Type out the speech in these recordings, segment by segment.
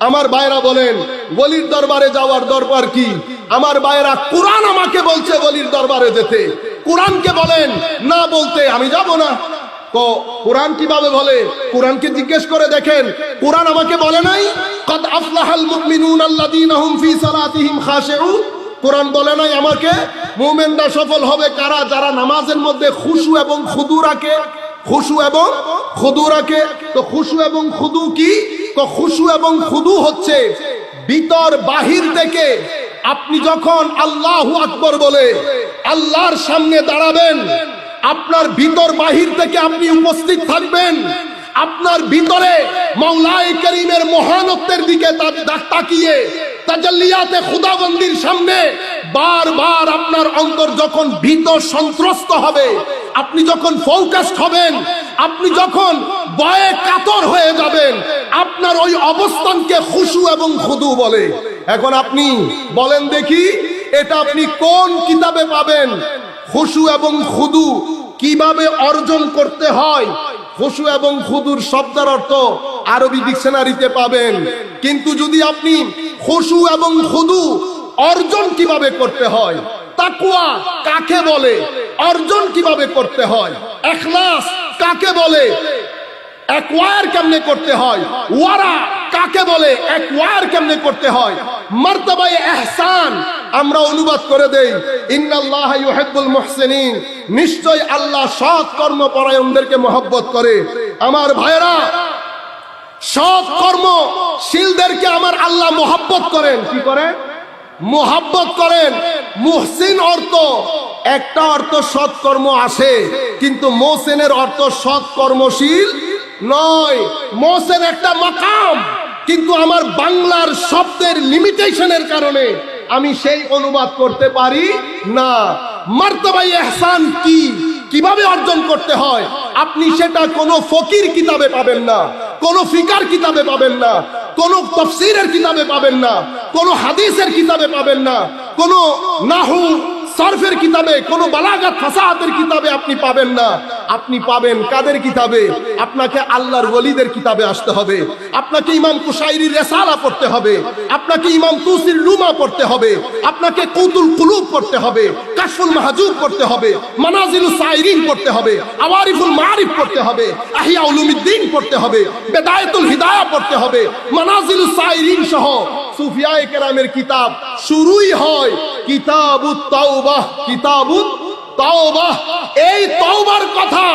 আমার ভাইরা বলেন বলির দরবারে যাওয়ার দরবার কি? আমার ভাইরা কোরআন আমাকে বলছে বলির দরবারে যেতে। কোরআনকে বলেন, না বলতে আমি যাব না। তো কোরআন কীভাবে বলে? কোরআনকে জিজ্ঞেস করে দেখেন, কোরআন আমাকে বলে নাই, কদ আফলাহাল মুমিনুন আল্লাযীনা হুম ফি সালাতিহিম খাশিউন। কোরআন বলে নাই আমাকে, মুমিনরা সফল হবে কারা? যারা নামাজের মধ্যে খুশু এবং খুদু রাখে। খুশু এবং খুদু রাখে। তো খুশু এবং খুদু কি? তো খুশু এবং খুদু হচ্ছে ভিতর বাহির থেকে আপনি যখন আল্লাহ আকবর বলে আল্লাহর সামনে দাঁড়াবেন, আপনার ভিতর বাহির থেকে আপনি উপস্থিত থাকবেন, আপনার ভিতরে মৌলাই করিমের মহানত্বের দিকে তাকিয়ে তাজাল্লিয়াতে খুদাবন্দির সামনে বারবার আপনার অন্তর যখন ভীত সন্ত্রস্ত হবে, আপনি যখন ফোকাসড হবেন আপনি যখন বয়ে কাতর হয়ে যাবেন, আপনার ওই অবস্থানকে খুশু এবং খুদু বলে। এখন আপনি বলেন দেখি, এটা আপনি কোন কিতাবে পাবেন? খুশু এবং খুদু কীভাবে অর্জন করতে হয়? খুশু এবং খুদুর শব্দের অর্থ আরবি ডিকশনারিতে পাবেন। কিন্তু যদি আপনি খুশু এবং খুদু অর্জন কীভাবে করতে হয়? তাকুয়া কাকে বলে? অর্জন কীভাবে করতে হয়? এখলাস কাকে বলে? অ্যাকোয়ার কেমনে করতে হয়? ওয়ারা কাকে বলে? অ্যাকোয়ার কেমনে করতে হয়? মার্তাবাই এহসান, আমরা অনুবাদ করে দেই। ইন্নাল্লাহ ইউহিব্বুল মুহসিনিন, নিশ্চয় আল্লাহ সৎ কর্ম পরায়ণদেরকে মহব্বত করে। আমার ভাইরা সৎ কর্ম শিলদেরকে আমার আল্লাহ মহব্বত করেন। কি করেন? মোহাব্বত করেন। মুহসিন অর্থ, একটা অর্থ সৎকর্ম আসে কিন্তু মোহসেনের অর্থ সৎকর্মশীল নয়। মোহসেন একটা মাকাম, কিন্তু আমার বাংলার শব্দের লিমিটেশনের কারণে আমি সেই অনুবাদ করতে পারি না। মার্তবাই এহসান কি? কীভাবে অর্জন করতে হয়? আপনি সেটা কোনো ফকির কিতাবে পাবেন না, কোনো ফিকার কিতাবে পাবেন না, কোনো তফসিরের কিতাবে পাবেন না। কোনো হাদিসের কিতাবে পাবেন না। কোনো নাহু সরফের কিতাবে, কোনো বালাগাত ফাসাহাতের কিতাবে আপনি পাবেন না। আপনি পাবেন কাদের কিতাবে? আপনাকে আল্লাহর ওলিদের কিতাবে আসতে হবে। আপনাকে ইমাম কুশাইরির রেসালা পড়তে হবে। আপনাকে ইমাম তুসির লুমা পড়তে হবে। আপনাকে কৌতুল কুলুব পড়তে হবে। কাশফুল মাহাজুব পড়তে হবে। মানাজিলুস সাইরিন পড়তে হবে। আওয়ারিফুল মারিফ পড়তে হবে। আহিয়া উলুমিদ্দিন পড়তে হবে। বেদায়েতুল হিদায়া পড়তে হবে। মানাজিলুস সাইরিন সহ সুফিয়ায়ে কেরামের কিতাব। শুরুই হয় কিতাবুত তাওবাহ কিতাবুত তাওবাহ। এই তাওবার কথা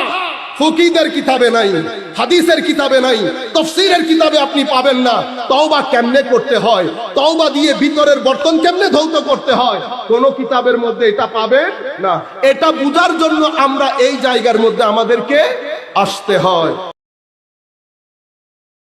ফকিদের কিতাবে নাই, হাদিসের কিতাবে নাই তফসিরের কিতাবে আপনি পাবেন না। তওবা কেমনে করতে হয়? তওবা দিয়ে ভিতরের বর্তন কেমনে ধৌত করতে হয়? কোন কিতাবের মধ্যে এটা পাবেন না। এটা বুঝার জন্য আমরা এই জায়গার মধ্যে আমাদেরকে আসতে হয়।